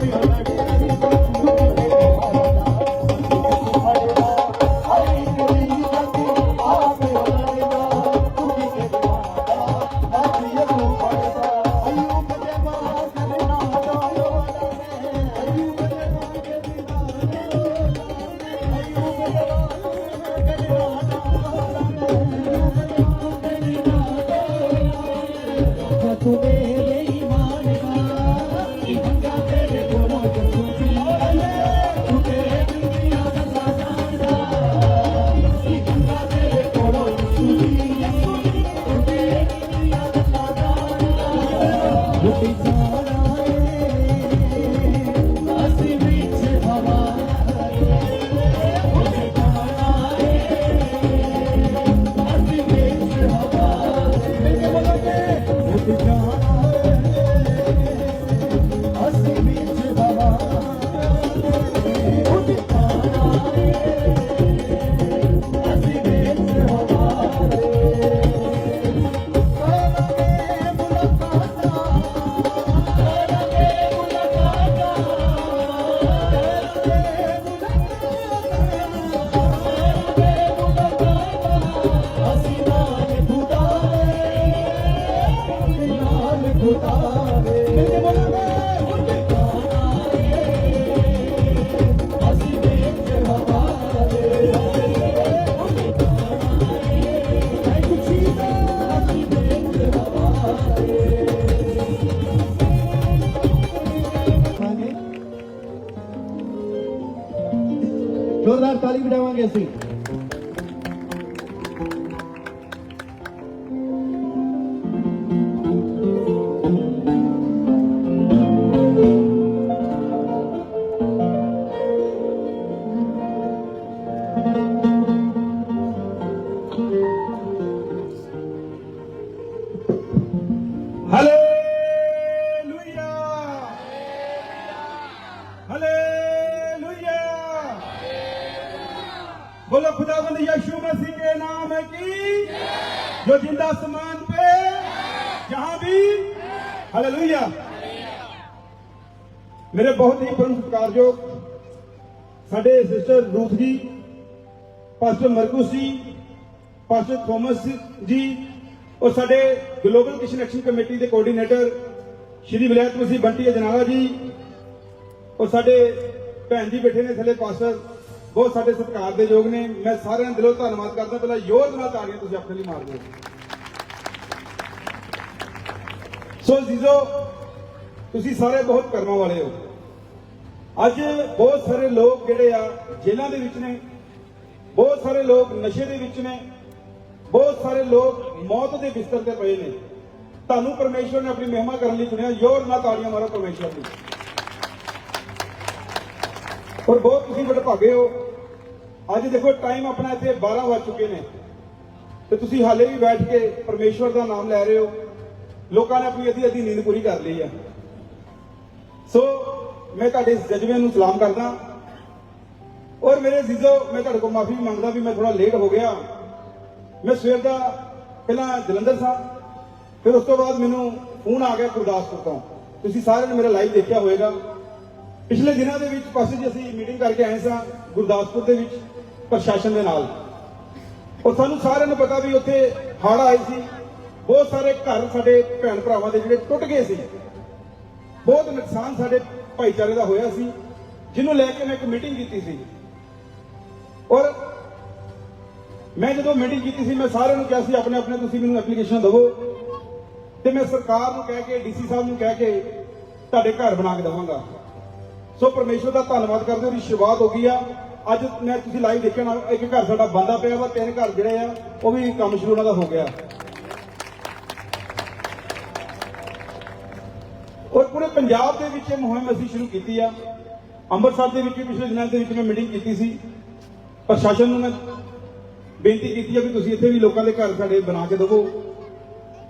ਤੂੰ ਜ਼ੋਰਦਾਰ ਤਾਲੀ ਵਜਾਵਾਂਗੇ ਅਸੀਂ। बोलो खुदाबंद यीशु मसीह के नाम है कि? जो ज़िंदा समान पे, जहाँ भी। हालेलुया। मेरे बहुत ही परम सत्कारयोग साडे sister Ruth ji, pastor Margu ji, pastor Thomas ji, और साडे ग्लोबल किशन एक्शन कमेटी के कोऑर्डिनेटर श्री विलायत मसीह बंटी जनाला जी, और साडे भैन जी बैठे ने थले पास्टर ਬਹੁਤ ਸਾਡੇ ਸਤਿਕਾਰ ਦੇ ਯੋਗ ਨੇ। ਮੈਂ ਸਾਰਿਆਂ ਦਾ ਦਿਲੋਂ ਧੰਨਵਾਦ ਕਰਦਾ। ਪਹਿਲਾਂ ਜ਼ੋਰ ਨਾਲ ਤਾੜੀਆਂ ਤੁਸੀਂ ਆਪਣੇ ਲਈ ਮਾਰ ਦਿਓ। ਸੋ ਜੀਜ਼ੋ, ਤੁਸੀਂ ਸਾਰੇ ਬਹੁਤ ਕਰਮਾਂ ਵਾਲੇ ਹੋ। ਅੱਜ ਬਹੁਤ ਸਾਰੇ ਲੋਕ ਜਿਹੜੇ ਆ, ਜੇਲ੍ਹਾਂ ਦੇ ਵਿੱਚ ਨੇ। ਬਹੁਤ ਸਾਰੇ ਲੋਕ ਨਸ਼ੇ ਦੇ ਵਿੱਚ ਨੇ। ਬਹੁਤ ਸਾਰੇ ਲੋਕ ਮੌਤ ਦੇ ਬਿਸਤਰ ਤੇ ਪਏ ਨੇ। ਤੁਹਾਨੂੰ ਪਰਮੇਸ਼ਵਰ ਨੇ ਆਪਣੀ ਮਹਿਮਾ ਕਰਨ ਲਈ ਚੁਣਿਆ। ਜ਼ੋਰ ਨਾਲ ਤਾੜੀਆਂ ਮਾਰੋ ਪਰਮੇਸ਼ਵਰ ਦੀ। ਔਰ ਬਹੁਤ ਤੁਸੀਂ ਬੜੇ ਹੋ। ਅੱਜ ਦੇਖੋ ਟਾਈਮ ਆਪਣਾ ਇੱਥੇ 12 ਵੱਜ ਚੁੱਕੇ ਨੇ। ਤੇ ਤੁਸੀਂ ਹਾਲੇ ਵੀ ਬੈਠ ਕੇ ਪਰਮੇਸ਼ਵਰ ਦਾ ਨਾਮ ਲੈ ਰਹੇ ਹੋ। ਲੋਕਾਂ ਨੇ ਆਪਣੀ ਅੱਧੀ ਅੱਧੀ ਨੀਂਦ ਪੂਰੀ ਕਰ ਲਈ ਆ। ਸੋ ਮੈਂ ਤੁਹਾਡੇ ਇਸ ਜਜ਼ਬੇ ਨੂੰ ਸਲਾਮ ਕਰਦਾ। ਔਰ ਮੇਰੇ ਜੀਜੋ, ਮੈਂ ਤੁਹਾਡੇ ਕੋਲ ਮਾਫੀ ਮੰਗਦਾ ਵੀ ਮੈਂ ਥੋੜਾ ਲੇਟ ਹੋ ਗਿਆ। ਮੈਂ ਸਵੇਰ ਦਾ ਪਹਿਲਾਂ ਜਲੰਧਰ ਸਾਂ, ਫਿਰ ਉਸ ਤੋਂ ਬਾਅਦ ਮੈਨੂੰ ਫੋਨ ਆ ਗਿਆ ਗੁਰਦਾਸਪੁਰ ਤੋਂ। ਤੁਸੀਂ ਸਾਰਿਆਂ ਨੇ ਮੇਰਾ ਲਾਈਵ ਦੇਖਿਆ ਹੋਵੇਗਾ। ਪਿਛਲੇ ਦਿਨਾਂ ਦੇ ਵਿੱਚ ਪਾਸੇ ਜੀ ਅਸੀਂ ਮੀਟਿੰਗ ਕਰਕੇ ਆਏ ਸਾਂ ਗੁਰਦਾਸਪੁਰ ਦੇ ਵਿੱਚ ਪ੍ਰਸ਼ਾਸਨ ਦੇ ਨਾਲ। ਔਰ ਸਾਨੂੰ ਸਾਰਿਆਂ ਨੂੰ ਪਤਾ ਵੀ ਉੱਥੇ ਹੜ੍ਹ ਆਈ ਸੀ। ਬਹੁਤ ਸਾਰੇ ਘਰ ਸਾਡੇ ਭੈਣ ਭਰਾਵਾਂ ਦੇ ਜਿਹੜੇ ਟੁੱਟ ਗਏ ਸੀ। ਬਹੁਤ ਨੁਕਸਾਨ ਸਾਡੇ ਭਾਈਚਾਰੇ ਦਾ ਹੋਇਆ ਸੀ, ਜਿਹਨੂੰ ਲੈ ਕੇ ਮੈਂ ਇੱਕ ਮੀਟਿੰਗ ਕੀਤੀ ਸੀ। ਔਰ ਮੈਂ ਜਦੋਂ ਮੀਟਿੰਗ ਕੀਤੀ ਸੀ, ਮੈਂ ਸਾਰਿਆਂ ਨੂੰ ਕਿਹਾ ਸੀ, ਆਪਣੇ ਆਪਣੇ ਤੁਸੀਂ ਮੈਨੂੰ ਐਪਲੀਕੇਸ਼ਨ ਦਿਵੋ। ਤੇ ਮੈਂ ਸਰਕਾਰ ਨੂੰ ਕਹਿ ਕੇ, ਡੀਸੀ ਸਾਹਿਬ ਨੂੰ ਕਹਿ ਕੇ ਤੁਹਾਡੇ ਘਰ ਬਣਾ ਕੇ ਦਵਾਂਗਾ। ਸੋ ਪਰਮੇਸ਼ਵਰ ਦਾ ਧੰਨਵਾਦ ਕਰਦੇ ਉਹਦੀ ਸ਼ੁਰੂਆਤ ਹੋ ਗਈ ਆ। ਅੱਜ ਮੈਂ ਤੁਸੀਂ ਲਾਈਵ ਦੇਖਿਆ ਨਾ, ਇੱਕ ਘਰ ਸਾਡਾ ਬੰਦਾ ਪਿਆ ਵਾ, ਤਿੰਨ ਘਰ ਜਿਹੜੇ ਆ, ਉਹ ਵੀ ਕੰਮ ਸ਼ੁਰੂ ਉਹਨਾਂ ਦਾ ਹੋ ਗਿਆ। ਔਰ ਪੂਰੇ ਪੰਜਾਬ ਦੇ ਵਿੱਚ ਇਹ ਮੁਹਿੰਮ ਅਸੀਂ ਸ਼ੁਰੂ ਕੀਤੀ ਆ। ਅੰਮ੍ਰਿਤਸਰ ਦੇ ਵਿੱਚ ਵੀ ਪਿਛਲੇ ਦਿਨਾਂ ਦੇ ਵਿੱਚ ਮੈਂ ਮੀਟਿੰਗ ਕੀਤੀ ਸੀ। ਪ੍ਰਸ਼ਾਸਨ ਨੂੰ ਮੈਂ ਬੇਨਤੀ ਕੀਤੀ ਆ ਵੀ ਤੁਸੀਂ ਇੱਥੇ ਵੀ ਲੋਕਾਂ ਦੇ ਘਰ ਸਾਡੇ ਬਣਾ ਕੇ ਦਿਵੋ।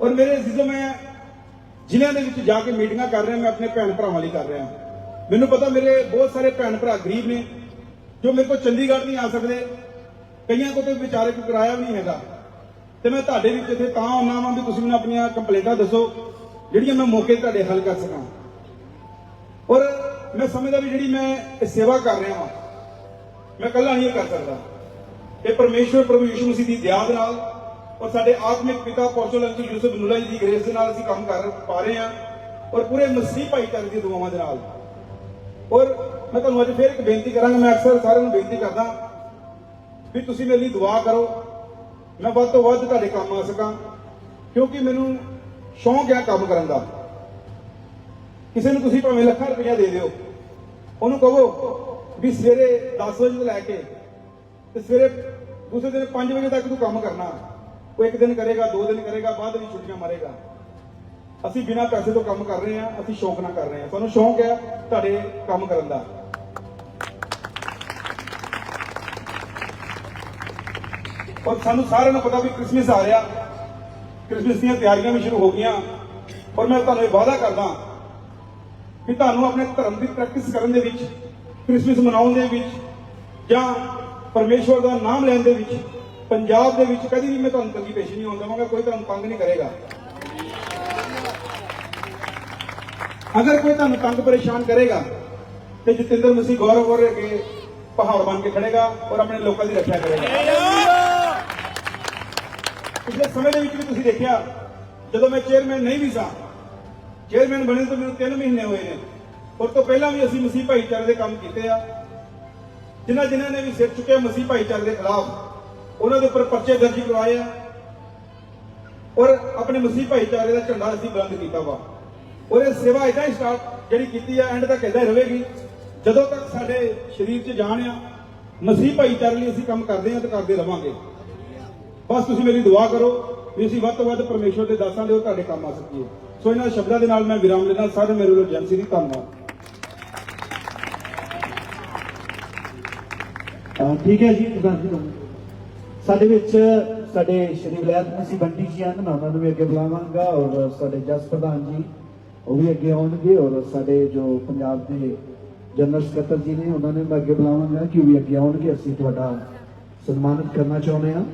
ਔਰ ਮੇਰੇ ਜਿਸ ਮੈਂ ਜ਼ਿਲ੍ਹਿਆਂ ਦੇ ਵਿੱਚ ਜਾ ਕੇ ਮੀਟਿੰਗਾਂ ਕਰ ਰਿਹਾ, ਮੈਂ ਆਪਣੇ ਭੈਣ ਭਰਾਵਾਂ ਲਈ ਕਰ ਰਿਹਾ। ਮੈਨੂੰ ਪਤਾ ਮੇਰੇ ਬਹੁਤ ਸਾਰੇ ਭੈਣ ਭਰਾ ਗਰੀਬ ਨੇ, ਜੋ ਮੇਰੇ ਕੋਲ ਚੰਡੀਗੜ੍ਹ ਨਹੀਂ ਆ ਸਕਦੇ। ਕਈਆਂ ਕੋਲ ਤੇ ਵਿਚਾਰੇ ਕੋਈ ਕਿਰਾਇਆ ਵੀ ਨਹੀਂ ਹੈਗਾ। ਤੇ ਮੈਂ ਤੁਹਾਡੇ ਵਿੱਚ ਇੱਥੇ ਤਾਂ ਆਉਣਾ ਵਾਂ ਵੀ ਤੁਸੀਂ ਮੈਨੂੰ ਆਪਣੀਆਂ ਕੰਪਲੇਂਟਾਂ ਦੱਸੋ, ਜਿਹੜੀਆਂ ਮੈਂ ਮੌਕੇ ਤੇ ਤੁਹਾਡੇ ਹੱਲ ਕਰ ਸਕਾਂ। ਔਰ ਮੈਂ ਸਮਝਦਾ ਵੀ ਜਿਹੜੀ ਮੈਂ ਇਹ ਸੇਵਾ ਕਰ ਰਿਹਾ ਹਾਂ ਮੈਂ ਇਕੱਲਾ ਨਹੀਂ ਇਹ ਕਰ ਸਕਦਾ। ਇਹ ਪਰਮੇਸ਼ਵਰ ਪ੍ਰਭੂ ਯਿਸੂ ਮਸੀਹ ਦੀ ਦਇਆ ਦੇ ਨਾਲ ਔਰ ਸਾਡੇ ਆਤਮਿਕ ਪਿਤਾ ਪੌਸ਼ਲ ਅੰਕਲ ਯੂਸਫ ਬਨੂਲਾ ਜੀ ਦੀ ਗ੍ਰੇਸ ਦੇ ਨਾਲ ਅਸੀਂ ਕੰਮ ਕਰ ਪਾ ਰਹੇ ਹਾਂ ਔਰ ਪੂਰੇ ਮਸੀਹ ਭਾਈਚਾਰੇ ਦੀ ਦੁਆਵਾਂ ਦੇ ਨਾਲ। ਔਰ ਮੈਂ ਤੁਹਾਨੂੰ ਅੱਜ ਫੇਰ ਇੱਕ ਬੇਨਤੀ ਕਰਾਂਗਾ, ਮੈਂ ਅਕਸਰ ਸਾਰਿਆਂ ਨੂੰ ਬੇਨਤੀ ਕਰਦਾ ਵੀ ਤੁਸੀਂ ਮੇਰੇ ਲਈ ਦੁਆ ਕਰੋ। ਮੈਂ ਵੱਧ ਤੋਂ ਵੱਧ ਤੁਹਾਡੇ ਕੰਮ ਆ ਸਕਾਂ, ਕਿਉਂਕਿ ਮੈਨੂੰ ਸ਼ੌਂਕ ਹੈ ਕੰਮ ਕਰਨ ਦਾ। ਕਿਸੇ ਨੂੰ ਤੁਸੀਂ ਭਾਵੇਂ ਲੱਖਾਂ ਰੁਪਇਆ ਦੇ ਦਿਓ, ਉਹਨੂੰ ਕਹੋ ਵੀ ਸਵੇਰੇ 10 ਵਜੇ ਤੋਂ ਲੈ ਕੇ ਤੇ ਸਵੇਰੇ ਦੂਸਰੇ ਦਿਨ 5 ਵਜੇ ਤੱਕ ਤੂੰ ਕੰਮ ਕਰਨਾ। ਉਹ ਇੱਕ ਦਿਨ ਕਰੇਗਾ, ਦੋ ਦਿਨ ਕਰੇਗਾ, ਬਾਅਦ ਵਿੱਚ ਛੁੱਟੀਆਂ ਮਾਰੇਗਾ। ਅਸੀਂ ਬਿਨਾਂ ਪੈਸੇ ਤੋਂ ਕੰਮ ਕਰ ਰਹੇ ਹਾਂ, ਅਸੀਂ ਸ਼ੌਂਕ ਨਾਲ ਕਰ ਰਹੇ ਹਾਂ। ਸਾਨੂੰ ਸ਼ੌਂਕ ਹੈ ਤੁਹਾਡੇ ਕੰਮ ਕਰਨ ਦਾ? ਔਰ ਸਾਨੂੰ ਸਾਰਿਆਂ ਨੂੰ ਪਤਾ ਵੀ ਕ੍ਰਿਸਮਸ ਆ ਰਿਹਾ। ਕ੍ਰਿਸਮਸ ਦੀਆਂ ਤਿਆਰੀਆਂ ਵੀ ਸ਼ੁਰੂ ਹੋ ਗਈਆਂ। ਔਰ ਮੈਂ ਤੁਹਾਨੂੰ ਇਹ ਵਾਅਦਾ ਕਰਦਾ ਕਿ ਤੁਹਾਨੂੰ ਆਪਣੇ ਧਰਮ ਦੀ ਪ੍ਰੈਕਟਿਸ ਕਰਨ ਦੇ ਵਿੱਚ, ਕ੍ਰਿਸਮਸ ਮਨਾਉਣ ਦੇ ਵਿੱਚ ਜਾਂ ਪਰਮੇਸ਼ਵਰ ਦਾ ਨਾਮ ਲੈਣ ਦੇ ਵਿੱਚ, ਪੰਜਾਬ ਦੇ ਵਿੱਚ ਕਦੀ ਵੀ ਮੈਂ ਤੁਹਾਨੂੰ ਤੰਗੀ ਪੇਸ਼ ਨਹੀਂ ਹੋਣ ਦੇਵਾਂਗਾ, ਕੋਈ ਤੁਹਾਨੂੰ ਤੰਗ ਨਹੀਂ ਕਰੇਗਾ। ਅਗਰ ਕੋਈ ਤੁਹਾਨੂੰ ਤੰਗ ਪਰੇਸ਼ਾਨ ਕਰੇਗਾ ਤੇ ਜਤਿੰਦਰ ਮਸੀਹ ਗੌਰਵ ਗੌਰ ਕੇ ਪਹਾੜ ਬਣ ਕੇ ਖੜੇਗਾ ਔਰ ਆਪਣੇ ਲੋਕਾਂ ਦੀ ਰੱਖਿਆ ਕਰੇਗਾ। ਪਿਛਲੇ ਸਮੇਂ ਦੇ ਵਿੱਚ ਵੀ ਤੁਸੀਂ ਦੇਖਿਆ, ਜਦੋਂ ਮੈਂ ਚੇਅਰਮੈਨ ਨਹੀਂ ਵੀ ਸਾਂ, ਚੇਅਰਮੈਨ ਬਣੇ ਤੋਂ ਮੈਨੂੰ 3 ਮਹੀਨੇ ਹੋਏ ਨੇ। ਉਸ ਤੋਂ ਪਹਿਲਾਂ ਵੀ ਅਸੀਂ ਮਸੀਹ ਭਾਈਚਾਰੇ ਦੇ ਕੰਮ ਕੀਤੇ ਆ। ਜਿਨ੍ਹਾਂ ਜਿਨ੍ਹਾਂ ਨੇ ਵੀ ਸਿਰ ਚੁੱਕਿਆ ਮਸੀਹ ਭਾਈਚਾਰੇ ਦੇ ਖਿਲਾਫ, ਉਹਨਾਂ ਦੇ ਉੱਪਰ ਪਰਚੇ ਦਰਜ ਕਰਵਾਏ ਆ। ਔਰ ਆਪਣੇ ਮਸੀਹ ਭਾਈਚਾਰੇ ਦਾ ਝੰਡਾ ਅਸੀਂ ਬੁਲੰਦ ਕੀਤਾ ਵਾ। ਔਰ ਇਹ ਸੇਵਾ ਇਦਾਂ ਹੀ ਸਟਾਰਟ ਜਿਹੜੀ ਕੀਤੀ ਆ ਐਂਡ ਤੱਕ ਇਦਾਂ ਹੀ ਰਹੇਗੀ। ਜਦੋਂ ਤੱਕ ਸਾਡੇ ਸਰੀਰ 'ਚ ਜਾਨ ਆ, ਮਸੀਹ ਭਾਈਚਾਰੇ ਲਈ ਅਸੀਂ ਕੰਮ ਕਰਦੇ ਆ ਤੇ ਕਰਦੇ ਰਵਾਂਗੇ। ਬਸ ਤੁਸੀਂ ਮੇਰੀ ਦੁਆ ਕਰੋ ਵੀ ਅਸੀਂ ਵੱਧ ਤੋਂ ਵੱਧ ਪਰਮੇਸ਼ਵਰ ਦੇ ਦਾਸਾਂ ਦੇ ਉਹ ਤੁਹਾਡੇ ਕੰਮ ਆ ਸਕੀਏ। ਸੋ ਇਹਨਾਂ ਸ਼ਬਦਾਂ ਦੇ ਨਾਲ ਮੈਂ ਵਿਰਾਮ ਲੈਣਾ ਸਾਰੇ ਮੇਰੇ ਵੱਲੋਂ ਏਜੰਸੀ ਦੀ ਧੰਨਵਾਦ। ਠੀਕ ਹੈ ਜੀ, ਪ੍ਰਧਾਨ ਸਾਡੇ ਵਿੱਚ ਸਾਡੇ ਸ਼੍ਰੀ ਵਿਲਾਇਤ ਮਸੀਹ ਬੰਟੀ ਜੀ ਹਨ, ਮੈਂ ਉਹਨਾਂ ਨੂੰ ਵੀ ਅੱਗੇ ਬੁਲਾਵਾਂਗਾ ਔਰ ਸਾਡੇ ਜਸ ਪ੍ਰਧਾਨ ਜੀ। ਉਹ ਵੀ ਅੱਗੇ ਆਉਣਗੇ ਔਰ ਸਾਡੇ ਜੋ ਪੰਜਾਬ ਦੇ ਜਨਰਲ ਸਕੱਤਰ ਜੀ ਨੇ, ਉਹਨਾਂ ਨੇ ਮੈਂ ਅੱਗੇ ਬੁਲਾਵਾਂਗਾ ਕਿ ਉਹ ਵੀ ਅੱਗੇ ਆਉਣਗੇ। ਅਸੀਂ ਤੁਹਾਡਾ ਸਨਮਾਨਿਤ ਕਰਨਾ ਚਾਹੁੰਦੇ ਹਾਂ।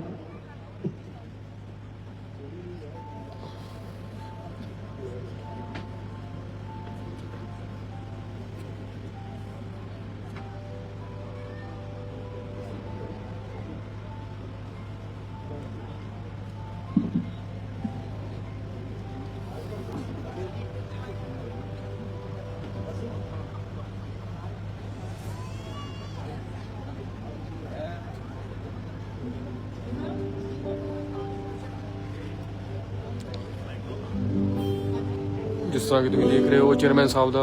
ਜਿਸ ਤਰ੍ਹਾਂ ਕਿ ਤੁਸੀਂ ਦੇਖ ਰਹੇ ਹੋ ਚੇਅਰਮੈਨ ਸਾਹਿਬ ਦਾ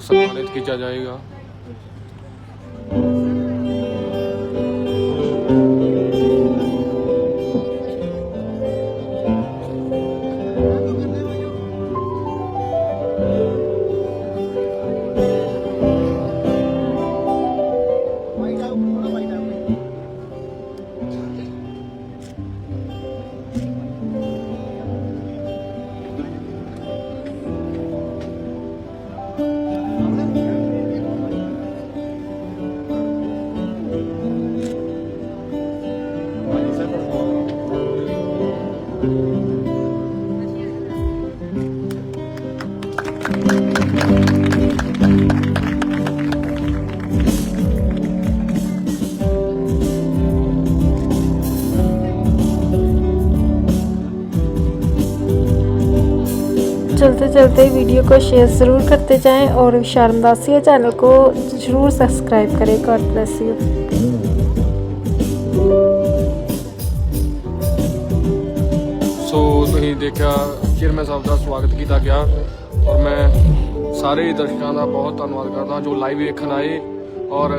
ਸਨਮਾਨਿਤ ਕੀਤਾ ਜਾਏਗਾ। चलते चलते वीडियो को शेयर ज़रूर करते जाएं और शारदासिया चैनल को ज़रूर सब्सक्राइब करें गॉड ब्लेस यू ਸੋ ਤੁਸੀਂ ਦੇਖਿਆ ਚੇਅਰਮੈਨ ਸਾਹਿਬ ਦਾ ਸਵਾਗਤ ਕੀਤਾ ਗਿਆ ਔਰ ਮੈਂ ਸਾਰੇ ਦਰਸ਼ਕਾਂ ਦਾ ਬਹੁਤ ਧੰਨਵਾਦ ਕਰਦਾ ਜੋ ਲਾਈਵ ਵੇਖਣ ਆਏ ਔਰ